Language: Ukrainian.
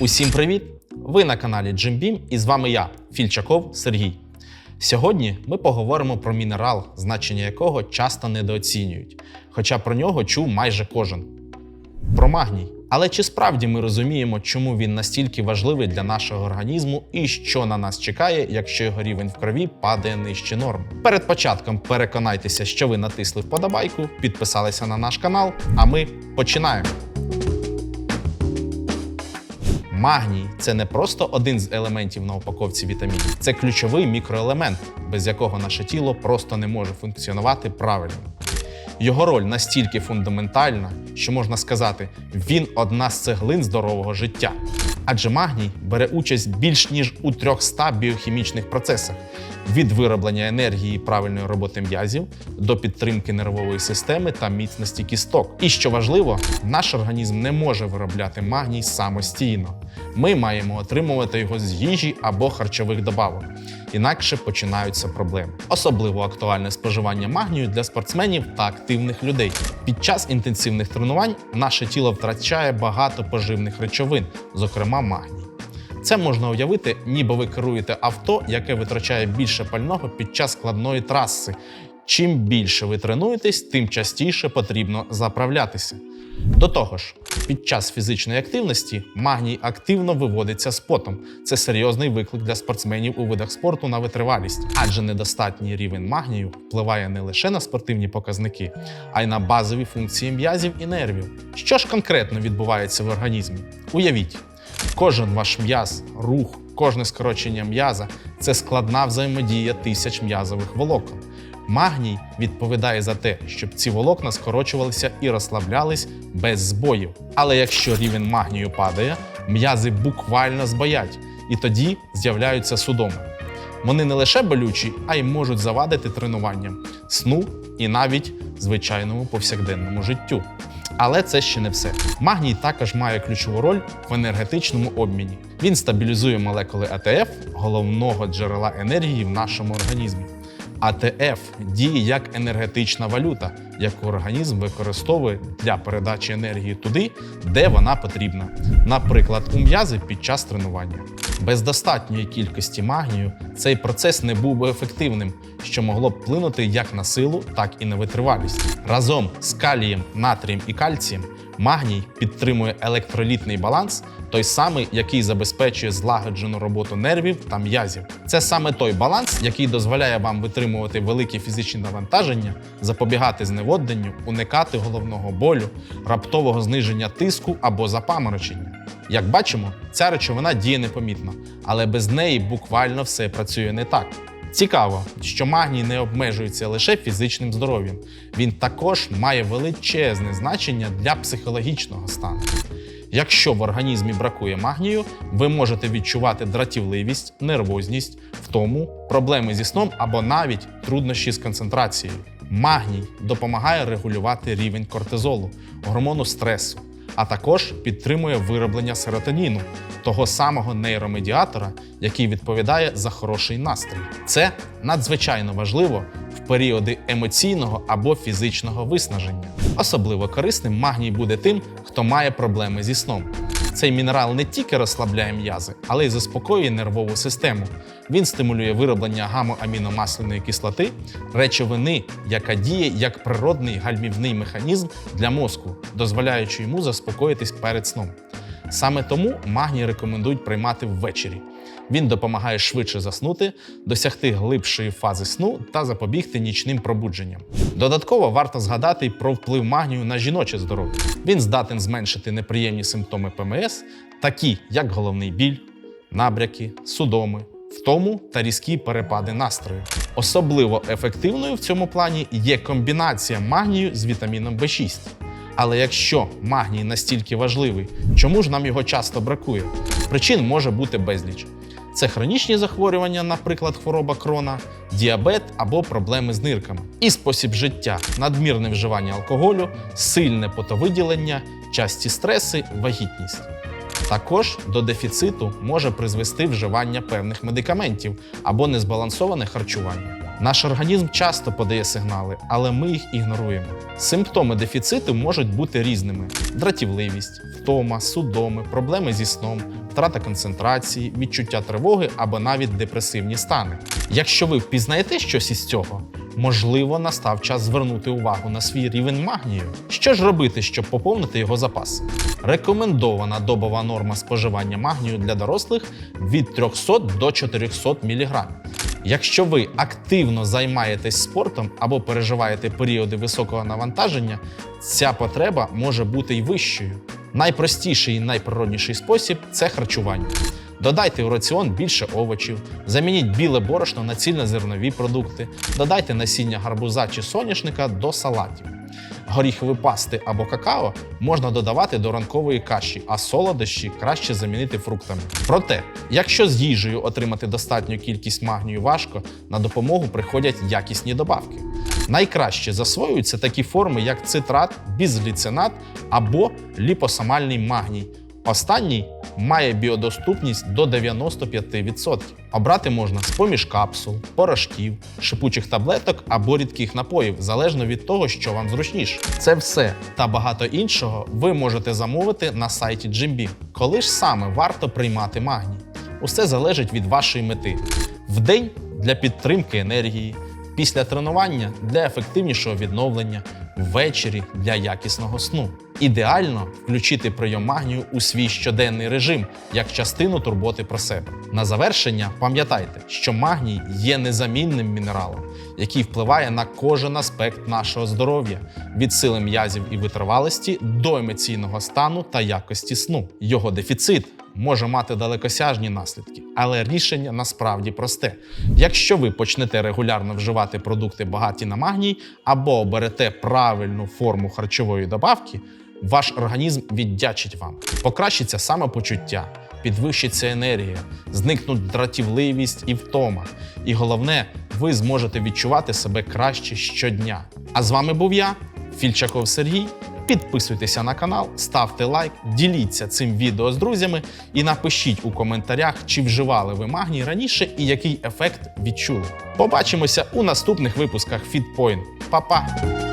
Усім привіт! Ви на каналі Джимбім і з вами я, Фільчаков Сергій. Сьогодні ми поговоримо про мінерал, значення якого часто недооцінюють, хоча про нього чув майже кожен. Про магній. Але чи справді ми розуміємо, чому він настільки важливий для нашого організму і що на нас чекає, якщо його рівень в крові падає нижче норми? Перед початком переконайтеся, що ви натисли вподобайку, підписалися на наш канал, а ми починаємо. Магній це не просто один з елементів на упаковці вітамінів, це ключовий мікроелемент, без якого наше тіло просто не може функціонувати правильно. Його роль настільки фундаментальна, що можна сказати, він одна з цеглин здорового життя. Адже магній бере участь більш ніж у 300 біохімічних процесах від вироблення енергії і правильної роботи м'язів до підтримки нервової системи та міцності кісток. І що важливо, наш організм не може виробляти магній самостійно. Ми маємо отримувати його з їжі або харчових добавок. Інакше починаються проблеми. Особливо актуальне споживання магнію для спортсменів та активних людей. Під час інтенсивних тренувань наше тіло втрачає багато поживних речовин, зокрема магній. Це можна уявити, ніби ви керуєте авто, яке витрачає більше пального під час складної траси. Чим більше ви тренуєтесь, тим частіше потрібно заправлятися. До того ж, під час фізичної активності магній активно виводиться з потом. Це серйозний виклик для спортсменів у видах спорту на витривалість, адже недостатній рівень магнію впливає не лише на спортивні показники, а й на базові функції м'язів і нервів. Що ж конкретно відбувається в організмі? Уявіть, кожен ваш м'яз, рух, кожне скорочення м'яза це складна взаємодія тисяч м'язових волокон. Магній відповідає за те, щоб ці волокна скорочувалися і розслаблялись без збоїв. Але якщо рівень магнію падає, м'язи буквально збоять, і тоді з'являються судоми. Вони не лише болючі, а й можуть завадити тренуванням, сну і навіть звичайному повсякденному життю. Але це ще не все. Магній також має ключову роль в енергетичному обміні. Він стабілізує молекули АТФ, головного джерела енергії в нашому організмі. АТФ діє як енергетична валюта, яку організм використовує для передачі енергії туди, де вона потрібна, наприклад, у м'язи під час тренування. Без достатньої кількості магнію цей процес не був би ефективним, що могло б вплинути як на силу, так і на витривалість. Разом з калієм, натрієм і кальцієм магній підтримує електролітний баланс, той самий, який забезпечує злагоджену роботу нервів та м'язів. Це саме той баланс, який дозволяє вам витримувати великі фізичні навантаження, запобігати зневодненню, уникати головного болю, раптового зниження тиску або запаморочення. Як бачимо, ця речовина діє непомітно, але без неї буквально все працює не так. Цікаво, що магній не обмежується лише фізичним здоров'ям, він також має величезне значення для психологічного стану. Якщо в організмі бракує магнію, ви можете відчувати дратівливість, нервозність, втому, проблеми зі сном або навіть труднощі з концентрацією. Магній допомагає регулювати рівень кортизолу, гормону стресу, а також підтримує вироблення серотоніну, того самого нейромедіатора, який відповідає за хороший настрій. Це надзвичайно важливо в періоди емоційного або фізичного виснаження. Особливо корисним магній буде тим, хто має проблеми зі сном. Цей мінерал не тільки розслабляє м'язи, але й заспокоює нервову систему. Він стимулює вироблення гамоаміномасляної кислоти, речовини, яка діє як природний гальмівний механізм для мозку, дозволяючи йому заспокоїтись перед сном. Саме тому магній рекомендують приймати ввечері. Він допомагає швидше заснути, досягти глибшої фази сну та запобігти нічним пробудженням. Додатково варто згадати про вплив магнію на жіноче здоров'я. Він здатен зменшити неприємні симптоми ПМС, такі як головний біль, набряки, судоми, втому та різкі перепади настрою. Особливо ефективною в цьому плані є комбінація магнію з вітаміном В6. Але якщо магній настільки важливий, чому ж нам його часто бракує? Причин може бути безліч. Це хронічні захворювання, наприклад, хвороба крона, діабет або проблеми з нирками, і спосіб життя, надмірне вживання алкоголю, сильне потовиділення, часті стреси, вагітність. Також до дефіциту може призвести вживання певних медикаментів або незбалансоване харчування. Наш організм часто подає сигнали, але ми їх ігноруємо. Симптоми дефіциту можуть бути різними: дратівливість, втома, судоми, проблеми зі сном, втрата концентрації, відчуття тривоги або навіть депресивні стани. Якщо ви впізнаєте щось із цього, можливо, настав час звернути увагу на свій рівень магнію. Що ж робити, щоб поповнити його запас? Рекомендована добова норма споживання магнію для дорослих від 300 до 400 мг. Якщо ви активно займаєтесь спортом або переживаєте періоди високого навантаження, ця потреба може бути й вищою. Найпростіший і найприродніший спосіб це харчування. Додайте у раціон більше овочів, замініть біле борошно на цільнозернові продукти, додайте насіння гарбуза чи соняшника до салатів. Горіхові пасти або какао можна додавати до ранкової каші, а солодощі краще замінити фруктами. Проте, якщо з їжею отримати достатню кількість магнію важко, на допомогу приходять якісні добавки. Найкраще засвоюються такі форми, як цитрат, бізгліцинат або ліпосомальний магній. Останній має біодоступність до 95%. Обрати можна з поміж капсул, порошків, шипучих таблеток або рідких напоїв, залежно від того, що вам зручніше. Це все та багато іншого ви можете замовити на сайті Jimbeam. Коли ж саме варто приймати магній? Усе залежить від вашої мети. Вдень для підтримки енергії, після тренування для ефективнішого відновлення, ввечері для якісного сну. Ідеально включити прийом магнію у свій щоденний режим як частину турботи про себе. На завершення пам'ятайте, що магній є незамінним мінералом, який впливає на кожен аспект нашого здоров'я від сили м'язів і витривалості до емоційного стану та якості сну. Його дефіцит може мати далекосяжні наслідки, але рішення насправді просте. Якщо ви почнете регулярно вживати продукти багаті на магній або оберете правильну форму харчової добавки, ваш організм віддячить вам. Покращиться самопочуття, підвищиться енергія, зникнуть дратівливість і втома. І головне, ви зможете відчувати себе краще щодня. А з вами був я, Фільчаков Сергій. Підписуйтеся на канал, ставте лайк, діліться цим відео з друзями і напишіть у коментарях, чи вживали ви магній раніше і який ефект відчули. Побачимося у наступних випусках FitPoint. Па-па!